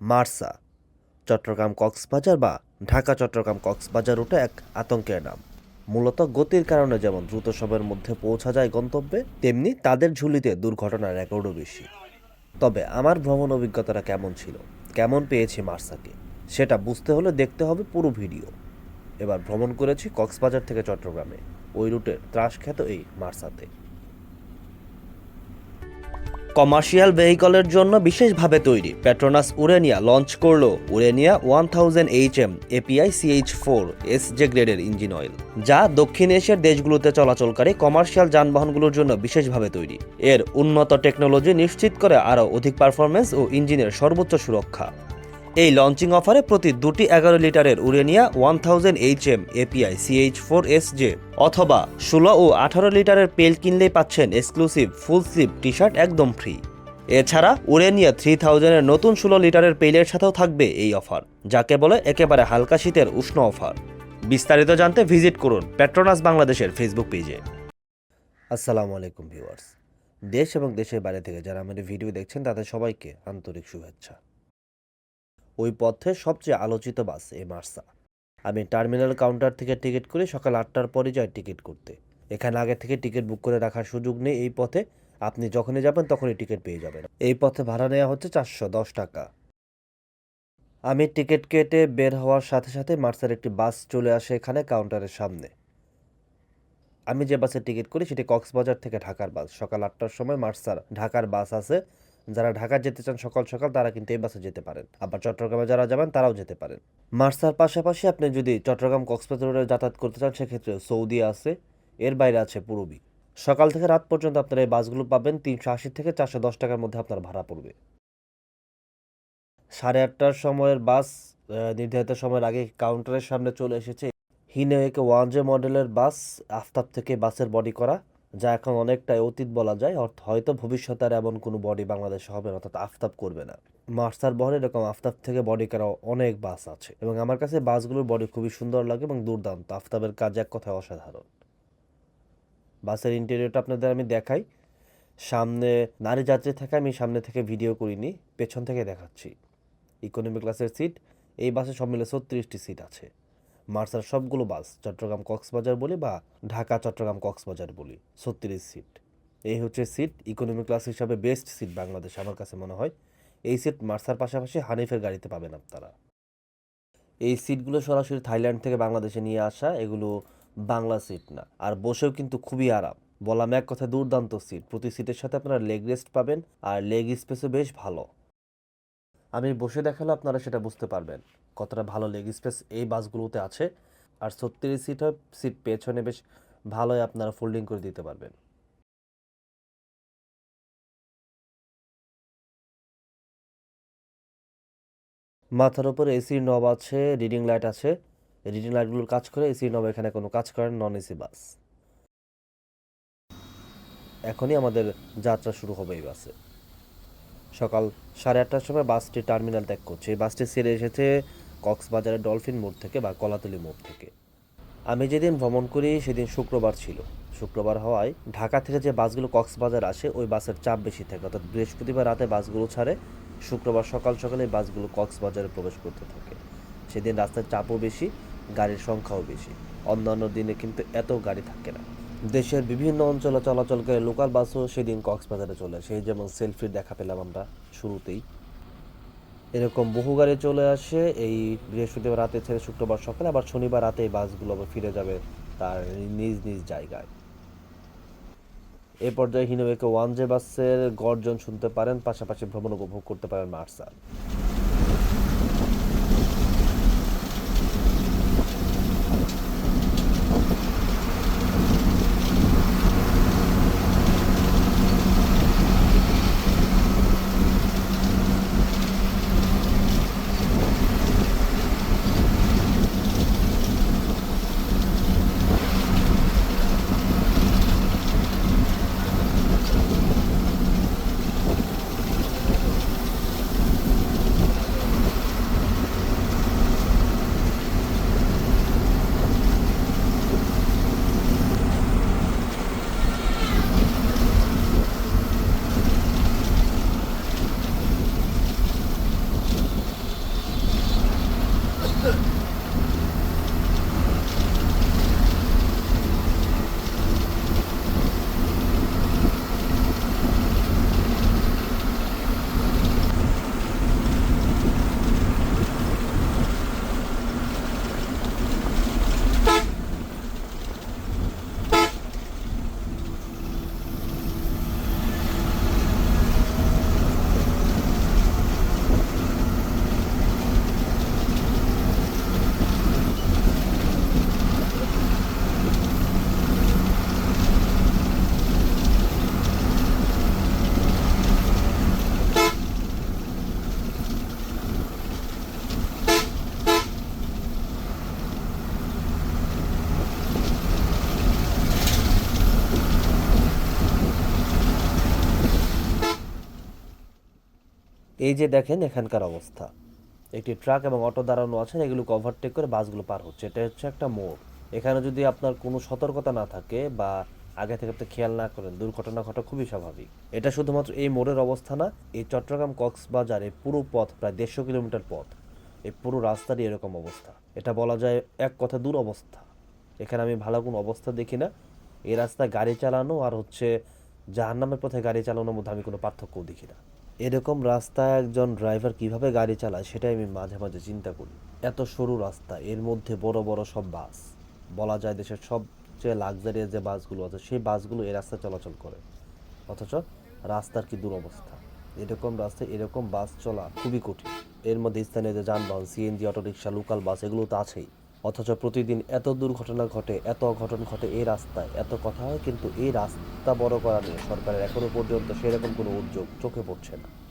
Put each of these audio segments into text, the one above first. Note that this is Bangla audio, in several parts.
মার্সা, চট্টগ্রাম কক্সবাজার বা ঢাকা চট্টগ্রাম কক্সবাজার রুটে এক আতঙ্কের নাম। মূলত গতির কারণে যেমন দ্রুত সময়ের মধ্যে পৌঁছা যায় গন্তব্যে, তেমনি তাদের ঝুলিতে দুর্ঘটনার রেকর্ডও বেশি। তবে আমার ভ্রমণ অভিজ্ঞতাটা কেমন ছিল? কেমন পেয়েছি মার্সাকে? সেটা বুঝতে হলে দেখতে হবে পুরো ভিডিও। এবার ভ্রমণ করেছি কক্সবাজার থেকে চট্টগ্রামে। ওই রুটের ত্রাসখ্যাত এই মার্সাতে। কমার্শিয়াল ভেহিকলের জন্য বিশেষভাবে তৈরি। পেট্রোনাস উরেনিয়া লঞ্চ করল। Urania one thousand H M API CH four S J গ্রেডের ইঞ্জিন অয়েল যা দক্ষিণ এশিয়ার দেশগুলোতে চলাচলকারী কমার্শিয়াল যানবাহনগুলোর জন্য বিশেষভাবে তৈরি। এর উন্নত টেকনোলজি নিশ্চিত করে আরও অধিক পারফরমেন্স ও ইঞ্জিনের সর্বোচ্চ সুরক্ষা। এই লঞ্চিং অফারে প্রতি দুটি এগারো লিটারের Urania one thousand H M API CH four S J অথবা ষোলো ও আঠারো লিটারের পেল কিনলেই পাচ্ছেন exclusive full sleeve T shirt একদম ফ্রি এছাড়া উরেনিয়া থ্রি থাউজেন্ডের নতুন ষোলো লিটারের পেলের সাথেও থাকবে এই অফার যাকে বলে একেবারে হালকা শীতের উষ্ণ অফার বিস্তারিত জানতে ভিজিট করুন পেট্রোনাস বাংলাদেশের ফেসবুক পেজে আসসালামু আলাইকুম ভিউয়ার্স দেশ এবং দেশের বাইরে থেকে যারা আমাদের ভিডিও দেখছেন, তাদের সবাইকে আন্তরিক শুভেচ্ছা। ওই পথে সবচেয়ে আলোচিত বাস, এই মার্সা। আমি টার্মিনাল কাউন্টার থেকে টিকিট করে, সকাল আটটার পরে যাই টিকিট করতে। এখানে আগে থেকে টিকিট বুক করে রাখার সুযোগ নেই, এই পথে আপনি যখনই যাবেন তখনই টিকিট পেয়ে যাবেন। এই পথে ভাড়া নেওয়া হচ্ছে চারশো দশ টাকা। আমি টিকিট কেটে বের হওয়ার সাথে সাথে মার্সার একটি বাস চলে আসে এখানে কাউন্টারের সামনে। আমি যে বাসে টিকিট করি, সেটি কক্সবাজার থেকে ঢাকার বাস। সকাল আটটার সময় মার্সার ঢাকার বাস আছে যারা ঢাকা যেতে চান সকাল সকাল, তারা কিন্তু এই বাসে যেতে পারেন। আবার চট্টগ্রামে যারা যাবেন, তারাও যেতে পারেন। মার্সার পাশাপাশি আপনি যদি চট্টগ্রাম কক্সবাজার রোডে যাতায়াত করতে চান, সেক্ষেত্রে সৌদি আছে, এর বাইরে আছে পূরবী। সকাল থেকে রাত পর্যন্ত আপনারা এই বাসগুলো পাবেন, তিনশো আশি থেকে চারশো দশ টাকার মধ্যে আপনার ভাড়া পড়বে। সাড়ে আটটার সময়ের বাস নির্ধারিত সময়ের আগে কাউন্টারের সামনে চলে এসেছে হিনেকে ওয়ান জে মডেলের বাস, আফতাব থেকে বাসের বডি করা। যা এখন অনেকটাই অতীত বলা যায়, অর্থ হয়তো ভবিষ্যতে আর এমন কোনো বডি বাংলাদেশে হবে না, অর্থাৎ আফতাব করবে না। মার্সার বহরে এরকম আফতাব থেকে বডি করা অনেক বাস আছে এবং আমার কাছে বাসগুলোর বডি খুবই সুন্দর লাগে এবং দুর্দান্ত। আফতাবের কাজ এক কথায় অসাধারণ। বাসের ইন্টেরিয়রটা আপনাদের আমি দেখাই। সামনে নারী যাত্রী থেকে আমি সামনে থেকে ভিডিও করিনি, পেছন থেকে দেখাচ্ছি। ইকোনমি ক্লাসের সিট এই বাসে সব মিলে ছত্রিশটি সিট আছে। মার্সার সবগুলো বাস চট্টগ্রাম কক্সবাজার বলি বা ঢাকা চট্টগ্রাম কক্সবাজার বলি। ছত্রিশ সিট। এই হচ্ছে সিট ইকোনমি ক্লাস হিসাবে বেস্ট সিট বাংলাদেশ আমার কাছে মনে হয়। এই সিট মার্সার পাশাপাশি হানিফের গাড়িতে পাবেন আপনারা। এই সিটগুলো সরাসরি থাইল্যান্ড থেকে বাংলাদেশে নিয়ে আসা, এগুলো বাংলা সিট না। আর বসেও কিন্তু খুবই আরাম। বললাম এক কথায় দুর্দান্ত সিট। প্রতি সিটের সাথে আপনারা লেগ রেস্ট পাবেন আর লেগ স্পেসও বেশ ভালো। আমি বসে দেখালে আপনারা সেটা বুঝতে পারবেন। কতটা ভালো লেগ স্পেস এই বাসগুলোতে আছে। আর ছত্রিশ সিট হয় সিট পেছনে বেশ ভালোই আপনারা ফোল্ডিং করে দিতে পারবেন। মাথার উপর এসির নব আছে রিডিং লাইট আছে। রিডিং লাইটগুলোর কাজ করে এসির নব এখানে কোনো কাজ করেন নন এসি বাস এখনই আমাদের যাত্রা শুরু হবে এই বাসে সকাল সাড়ে আটটার সময় বাসটি টার্মিনাল ত্যাগ করছে। এই বাসটি ছেড়ে এসেছে কক্সবাজারের ডলফিন মোড় থেকে বা কলাতলি মোড় থেকে। আমি যেদিন ভ্রমণ করি, সেদিন শুক্রবার ছিল। শুক্রবার হওয়ায় ঢাকা থেকে যে বাসগুলো কক্সবাজার আসে, ওই বাসের চাপ বেশি থাকে। অর্থাৎ বৃহস্পতিবার রাতে বাসগুলো ছাড়ে, শুক্রবার সকাল সকালে বাসগুলো কক্সবাজারে প্রবেশ করতে থাকে। সেদিন রাস্তার চাপও বেশি, গাড়ির সংখ্যাও বেশি। অন্যান্য দিনে কিন্তু এত গাড়ি থাকে না। দেশের বিভিন্ন অঞ্চলে চলাচলকারী লোকাল বাসও সেদিন কক্সবাজারে চলে আসে। এই যেমন সেলফির দেখা পেলাম আমরা শুরুতেই। এরকম বহু গাড়ি চলে আসে। এই বৃহস্পতিবার রাতে ছেড়ে শুক্রবার সকালে, আবার শনিবার রাতে এই বাসগুলো আবার ফিরে যাবে তার নিজ নিজ জায়গায়। এ পর্যায়ে হিনোবেকে ওয়ান জে বাসের গর্জন শুনতে পারেন, পাশাপাশি ভ্রমণ উপভোগ করতে পারেন মার্সাল এই যে দেখেন এখানকার অবস্থা। একটি ট্রাক এবং অটো দাঁড়ানো আছে এগুলো ওভারটেক করে বাসগুলো পার হচ্ছে। এটা হচ্ছে একটা মোড়। এখানে যদি আপনার কোনো সতর্কতা না থাকে বা আগে থেকে আপনি খেয়াল না করেন, দুর্ঘটনা ঘটা খুবই স্বাভাবিক। এটা শুধুমাত্র এই মোড়ের অবস্থা না, এই চট্টগ্রাম কক্সবাজার পুরো পথ, প্রায় দেড়শো কিলোমিটার পথ, এই পুরো রাস্তারই এরকম অবস্থা। এটা বলা যায় এক কথা দূর অবস্থা এখানে আমি ভালো কোনো অবস্থা দেখি না। এই রাস্তায় গাড়ি চালানো আর হচ্ছে জাহান্নামের পথে গাড়ি চালানোর মধ্যে আমি কোনো পার্থক্যও দেখি না। এরকম রাস্তায় একজন ড্রাইভার কীভাবে গাড়ি চালায় সেটাই আমি মাঝে মাঝে চিন্তা করি। এত সরু রাস্তা, এর মধ্যে বড় বড় সব বাস। বলা যায় দেশের সবচেয়ে লাক্সারিয়াস যে বাসগুলো আছে, সেই বাসগুলো এই রাস্তায় চলাচল করে। অথচ রাস্তার কি দুরবস্থা? এরকম রাস্তায় এরকম বাস চলা খুবই কঠিন। এর মধ্যে স্থানীয় যে যানবাহন সিএনজি অটোরিকশা লোকাল বাস এগুলো তো আছেই। অথচ প্রতিদিন এত দুর্ঘটনা ঘটে, এত অঘটন ঘটে এই রাস্তায়। এত কথা কিন্তু এই রাস্তা বড় করা নিয়ে সরকারের এখনও পর্যন্ত সেরকম কোনো উদ্যোগ চোখে পড়ছে না।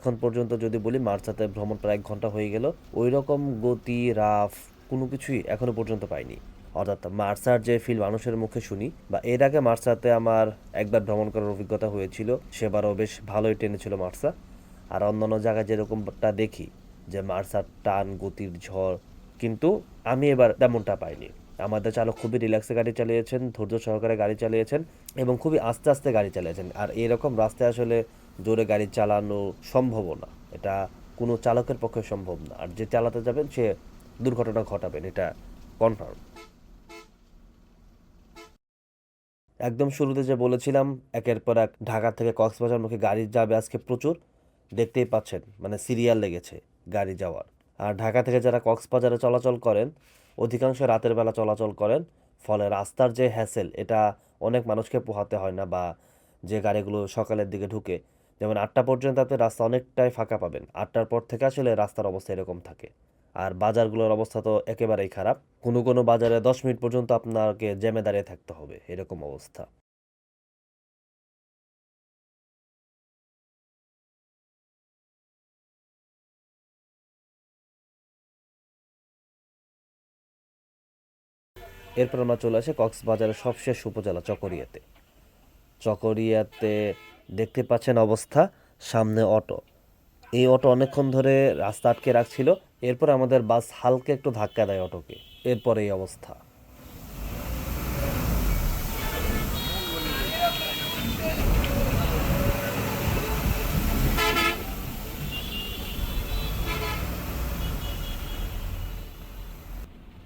এখন পর্যন্ত যদি বলি মার্চাতে ভ্রমণ প্রায় এক ঘণ্টা হয়ে গেল। ওই রকম গতি, রাফ কোনো কিছুই এখনও পর্যন্ত পাইনি। অর্থাৎ মার্সার যে ফিল মানুষের মুখে শুনি, বা এর আগে মার্সাতে আমার একবার ভ্রমণ করার অভিজ্ঞতা হয়েছিল, সেবারও বেশ ভালোই টেনেছিল মার্সা। আর অন্যান্য জায়গায় যেরকমটা দেখি, যে মার্সার টান, গতির ঝড়, কিন্তু আমি এবার তেমনটা পাইনি। আমাদের চালক খুবই রিল্যাক্সে গাড়ি চালিয়েছেন, ধৈর্য সহকারে গাড়ি চালিয়েছেন, এবং খুবই আস্তে আস্তে গাড়ি চালিয়েছেন। আর এরকম রাস্তায় আসলে জোরে গাড়ি চালানো সম্ভব না। এটা কোনো চালকের পক্ষে সম্ভব না। আর যে চালাতে যাবেন, সে দুর্ঘটনা ঘটাবেন, এটা কনফার্ম একদম শুরুতে যে বলেছিলাম, একের পর এক ঢাকা থেকে কক্সবাজার মুখে গাড়ি যাবে আজকে প্রচুর, দেখতেই পাচ্ছেন মানে সিরিয়াল লেগেছে গাড়ি যাওয়ার। আর ঢাকা থেকে যারা কক্সবাজারে চলাচল করেন, অধিকাংশ রাতের বেলা চলাচল করেন, ফলে রাস্তার যে হ্যাসেল এটা অনেক মানুষকে পোহাতে হয় না বা যে গাড়িগুলো সকালের দিকে ঢুকে যেমন আটটা পর্যন্ত আপনি রাস্তা অনেকটাই ফাঁকা পাবেন। আটটার পর থেকে আসলে রাস্তার অবস্থা এরকম থাকে। আর বাজারগুলোর অবস্থা তো একেবারেই খারাপ। কোনো কোনো বাজারে দশ মিনিট পর্যন্ত আপনাকে জ্যামে দাঁড়িয়ে থাকতে হবে, এরকম অবস্থা। এরপর আমরা চলে আসি কক্সবাজারের সবশেষ উপজেলা চকরিয়াতে। চকরিয়াতে দেখতে পাচ্ছেন অবস্থা সামনে অটো। এই অটো অনেকক্ষণ ধরে রাস্তা আটকে রাখছিল। এরপর আমাদের বাস হালকা একটু ধাক্কা দেয় অটোকে। এরপর এই অবস্থা।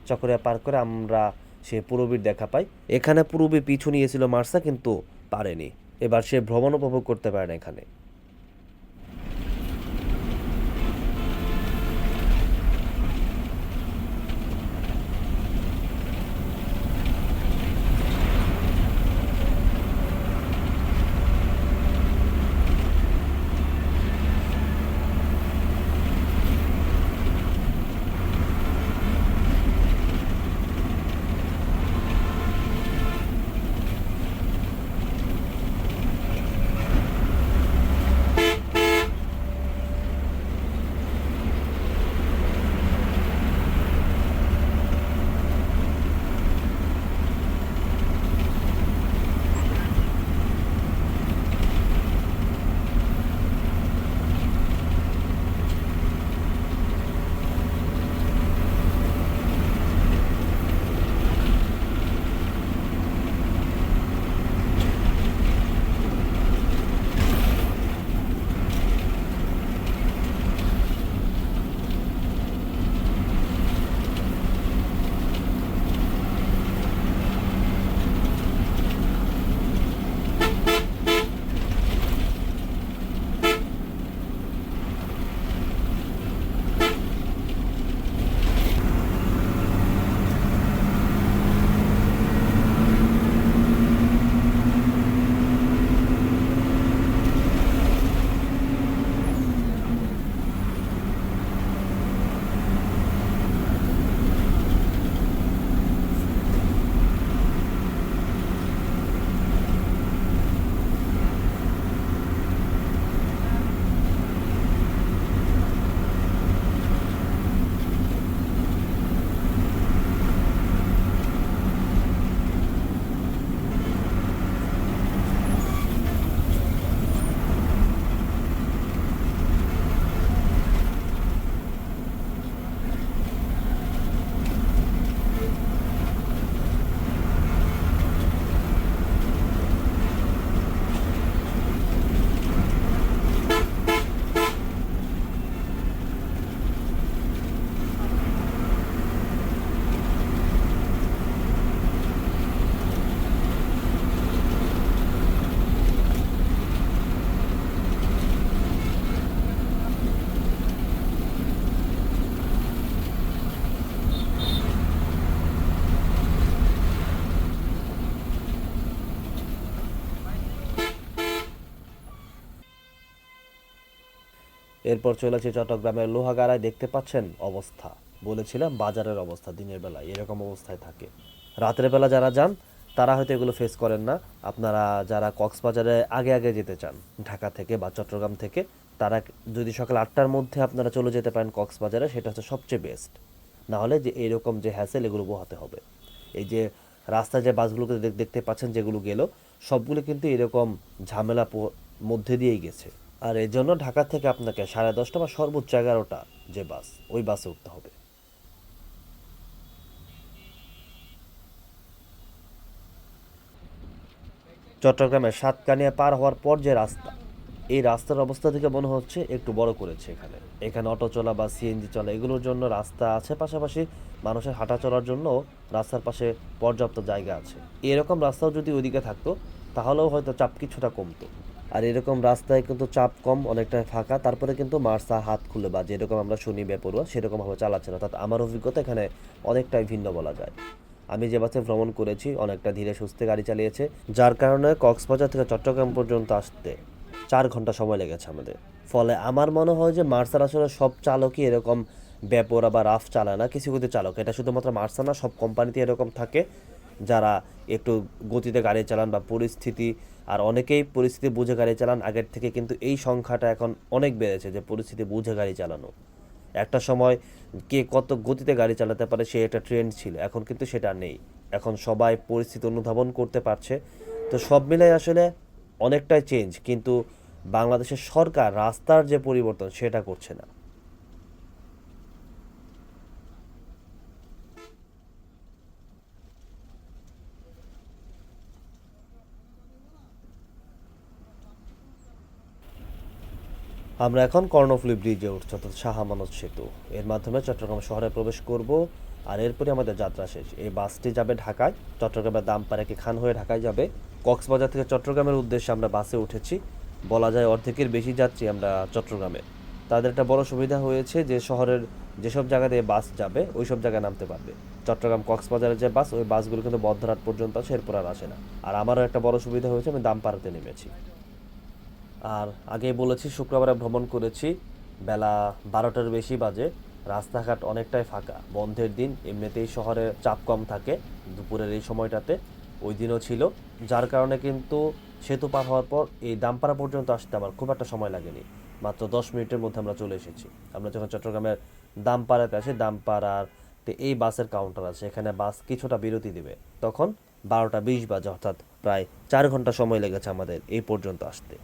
চকরিয়া পার করে আমরা সে পুরবীর দেখা পাই। এখানে পুরবী পিছু নিয়েছিল মার্সা, কিন্তু পারেনি। এবার সে ভ্রমণ উপভোগ করতে পারে না এখানে। এরপর চলেছে চট্টগ্রামের লোহাগাড়ায় দেখতে পাচ্ছেন অবস্থা। বলেছিলাম বাজারের অবস্থা দিনের বেলায়, এরকম অবস্থায় থাকে। রাতের বেলা যারা যান, তারা হয়তো এগুলো ফেস করেন না। আপনারা যারা কক্সবাজারে আগে আগে যেতে চান, ঢাকা থেকে বা চট্টগ্রাম থেকে, তারা যদি সকাল আটটার মধ্যে আপনারা চলে যেতে পারেন কক্সবাজারে, সেটা হচ্ছে সবচেয়ে বেস্ট না হলে যে এরকম যে হ্যাসেল এগুলো পোহাতে হবে। এই যে রাস্তায় যে বাসগুলোকে দেখতে পাচ্ছেন যেগুলো গেল, সবগুলো কিন্তু এরকম ঝামেলা মধ্যে দিয়েই গেছে। আর এর জন্য ঢাকা থেকে আপনাকে সাড়ে দশটা বা সর্বোচ্চ এগারোটা যে বাস, ওই বাসে উঠতে হবে। চট্টগ্রামের সাতকানিয়া পার হওয়ার পর যে রাস্তা, এই রাস্তার অবস্থা থেকে মনে হচ্ছে একটু বড় করেছে এখানে। এখানে অটো চলা বা সিএনজি চলা, এগুলোর জন্য রাস্তা আছে পাশাপাশি মানুষের হাঁটা চলার জন্য রাস্তার পাশে পর্যাপ্ত জায়গা আছে। এরকম রাস্তাও যদি ওইদিকে থাকতো, তাহলেও হয়তো চাপ কিছুটা কমতো। আর এরকম রাস্তায় কিন্তু চাপ কম অনেকটাই ফাঁকা। তারপরে কিন্তু মার্সা হাত খুলে বা যেরকম আমরা শুনি বেপরুয়া সেরকমভাবে চালাচ্ছে না। অর্থাৎ আমার অভিজ্ঞতা এখানে অনেকটাই ভিন্ন বলা যায়। আমি যে বাসে ভ্রমণ করেছি, অনেকটা ধীরে সুস্থে গাড়ি চালিয়েছে, যার কারণে কক্সবাজার থেকে চট্টগ্রাম পর্যন্ত আসতে চার ঘণ্টা সময় লেগেছে আমাদের। ফলে আমার মনে হয় যে মার্সার আসলে সব চালকই এরকম বেপরা বা রাফ চালায় না, কিছু কিছু চালক। এটা শুধুমাত্র মার্সা না, সব কোম্পানিতে এরকম থাকে। যারা একটু গতিতে গাড়ি চালান বা পরিস্থিতি আর অনেকেই পরিস্থিতি বুঝে গাড়ি চালান, আগের থেকে কিন্তু এই সংখ্যাটা এখন অনেক বেড়েছে যে পরিস্থিতি বুঝে গাড়ি চালানো। একটা সময় কে কত গতিতে গাড়ি চালাতে পারে সে একটা ট্রেন্ড ছিল, এখন কিন্তু সেটা নেই। এখন সবাই পরিস্থিতি অনুধাবন করতে পারছে। তো সব মিলাই আসলে অনেকটাই চেঞ্জ কিন্তু বাংলাদেশের সরকার রাস্তার যে পরিবর্তন সেটা করছে না। আমরা এখন কর্ণফুলী ব্রিজে উঠছি, অর্থাৎ শাহ আমানত সেতু। এর মাধ্যমে চট্টগ্রাম শহরে প্রবেশ করব, আর এরপরে আমাদের যাত্রা শেষ। এই বাসটি যাবে ঢাকায়, চট্টগ্রামের দামপাড়াকে খান হয়ে ঢাকায় যাবে। কক্সবাজার থেকে চট্টগ্রামের উদ্দেশ্যে আমরা বাসে উঠেছি। বলা যায় অর্ধেকের বেশি যাচ্ছি আমরা চট্টগ্রামে। তাদের একটা বড় সুবিধা হয়েছে যে শহরের যেসব জায়গাতে বাস যাবে, ওই সব জায়গায় নামতে পারবে। চট্টগ্রাম কক্সবাজারের যে বাস, ওই বাসগুলো কিন্তু বদ্ধরাট পর্যন্ত আসে এরপর আর আসে না। আর আমারও একটা বড় সুবিধা হয়েছে, আমি দামপাড়াতে নেমেছি। আর আগে বলেছি, শুক্রবারে ভ্রমণ করেছি। বেলা বারোটার বেশি বাজে। রাস্তাঘাট অনেকটাই ফাঁকা। বন্ধের দিন, এমনিতেই শহরে চাপ কম থাকে দুপুরের এই সময়টাতে। ওই দিনও ছিল। যার কারণে কিন্তু সেতু পার হওয়ার পর এই দামপাড়া পর্যন্ত আসতে আমার খুব একটা সময় লাগেনি। মাত্র দশ মিনিটের মধ্যে আমরা চলে এসেছি। আমরা যখন চট্টগ্রামের দামপাড়াতে আসি দামপাড়াতে এই বাসের কাউন্টার আছে। এখানে বাস কিছুটা বিরতি দিবে। তখন বারোটা বিশ বাজে, অর্থাৎ প্রায় চার ঘণ্টা সময় লেগেছে আমাদের এই পর্যন্ত আসতে।